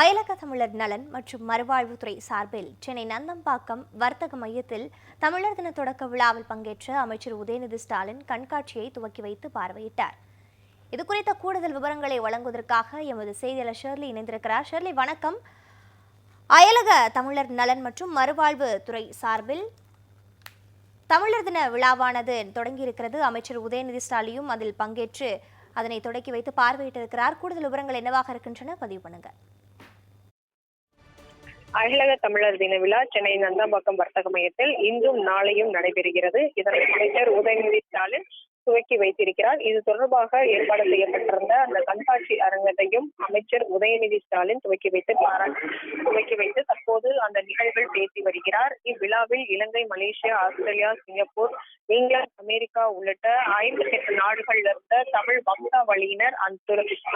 அயலக தமிழர் நலன் மற்றும் மறுவாழ்வுத்துறை சார்பில் சென்னை நந்தம்பாக்கம் வர்த்தக மையத்தில் தமிழர் தின தொடக்க விழாவில் பங்கேற்ற அமைச்சர் உதயநிதி ஸ்டாலின் கண்காட்சியை துவக்கி வைத்து பார்வையிட்டார். இது குறித்த கூடுதல் விவரங்களை வழங்குவதற்காக எமது செய்தியாளர் ஷெர்லி இணைந்திருக்கிறார். ஷெர்லி வணக்கம். அயலக தமிழர் நலன் மற்றும் மறுவாழ்வு துறை சார்பில் தமிழர் தின விழாவானது தொடங்கியிருக்கிறது. அமைச்சர் உதயநிதி ஸ்டாலியும் அதில் பங்கேற்று அதனை தொடக்கி வைத்து பார்வையிட்டிருக்கிறார். கூடுதல் விவரங்கள் என்னவாக இருக்கின்றன? பதிவு பண்ணுங்கள் அகிலக தமிழர் தின விழா சென்னை நந்தம்பாக்கம் வர்த்தக மையத்தில் இன்றும் நாளையும் நடைபெறுகிறது. இதனை அமைச்சர் உதயநிதி ஸ்டாலின் துவக்கி வைத்திருக்கிறார். இது தொடர்பாக ஏற்பாடு செய்யப்பட்டிருந்த அந்த கண்காட்சி அரங்கத்தையும் அமைச்சர் உதயநிதி ஸ்டாலின் துவக்கி வைத்து பாராட்டு துவக்கி வைத்து தற்போது அந்த நிகழ்வில் பேசி வருகிறார். இவ்விழாவில் இலங்கை Malaysia Australia Singapore England America உள்ளிட்ட ஐம்பத்தி எட்டு நாடுகள்ல இருந்த தமிழ் வம்சாவளியினர் அந்த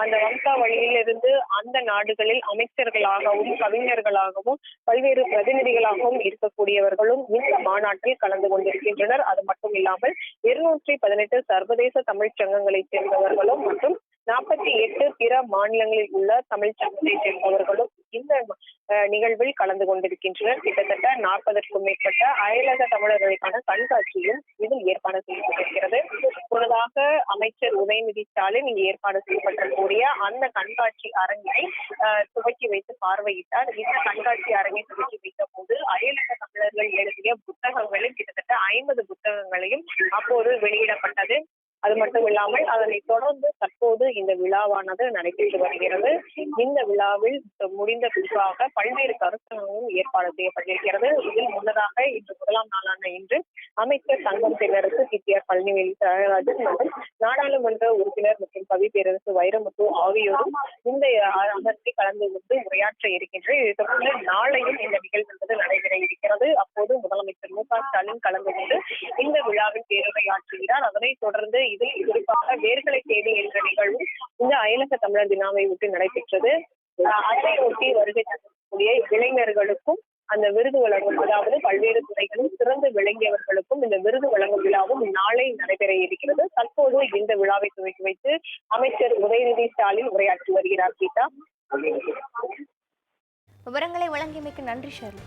அந்த வம்சாவளியிலிருந்து அந்த நாடுகளில் அமைச்சர்களாகவும் கவிஞர்களாகவும் பல்வேறு பிரதிநிதிகளாகவும் இருக்கக்கூடியவர்களும் இந்த மாநாட்டில் கலந்து கொண்டிருக்கின்றனர். அது மட்டும் இல்லாமல் இருநூற்றி பதினெட்டு சர்வதேச தமிழ்ச் சங்கங்களைச் சேர்ந்தவர்களும் மற்றும் நாற்பத்தி எட்டு பிற மாநிலங்களில் உள்ள தமிழ் சங்கத்தை சேர்ந்தவர்களும் இந்த நிகழ்வில் கலந்து கொண்டிருக்கின்றனர். கிட்டத்தட்ட நாற்பதற்கும் மேற்பட்ட அயலக தமிழர்களுக்கான கண்காட்சியும் இதில் ஏற்பாடு செய்யப்பட்டிருக்கிறது. முன்னதாக அமைச்சர் உதயநிதி ஸ்டாலின் இங்கு ஏற்பாடு செய்யப்பட்டிருக்கக்கூடிய அந்த கண்காட்சி அரங்கினை துவக்கி வைத்து பார்வையிட்டார். இந்த கண்காட்சி அரங்கை துவக்கி வைத்த போது அயலக தமிழர்கள் எழுதிய புத்தகங்களும் கிட்டத்தட்ட ஐம்பது புத்தகங்களையும் அப்போது வெளியிடப்பட்டது. அது மட்டும் இல்லாமல் அதனை தொடர்ந்து தற்போது இந்த விழாவானது நடைபெற்று வருகிறது. இந்த விழாவில் முடிந்த பிற்பாக பல்வேறு கருத்தரங்கும் ஏற்பாடு செய்யப்பட்டிருக்கிறது. இதில் முன்னதாக இன்று முதலாம் நாளான இன்று அமைச்சர் தங்கம் தென்னரசு டிடிஆர் பழனிவேலி தியாகராஜன் மற்றும் நாடாளுமன்ற உறுப்பினர் மற்றும் கவி பேரரசு வைரமுத்து ஆகியோரும் இந்த அமர்வில் கலந்து கொண்டு உரையாற்ற இருக்கின்றனர் இதை தொடர்ந்து நாளையும் இந்த நிகழ்வு என்பது நடைபெற இருக்கிறது. அப்போது முதலமைச்சர் மு. க. ஸ்டாலின் கலந்து கொண்டு இந்த விழாவில் பேருரையாற்றுகிறார். அதனைத் தொடர்ந்து இதில் குறிப்பாக வேர்களை தேடி என்ற நிகழ்வும் இந்த அயலக தமிழர் தினாவை ஒட்டி நடைபெற்றது அதையொட்டி வருகை தரக்கூடிய இளைஞர்களுக்கும் அந்த விருது வழங்கும் அதாவது பல்வேறு துறைகளில் சிறந்து விளங்கியவர்களுக்கும் இந்த விருது வழங்கும் விழாவும் நாளை நடைபெற இருக்கிறது. தற்போது இந்த விழாவை துவக்கி வைத்து அமைச்சர் உதயநிதி ஸ்டாலின் உரையாற்றி வருகிறார் கீதா. விவரங்களை வழங்கியமைக்கு நன்றி ஷெர்லி.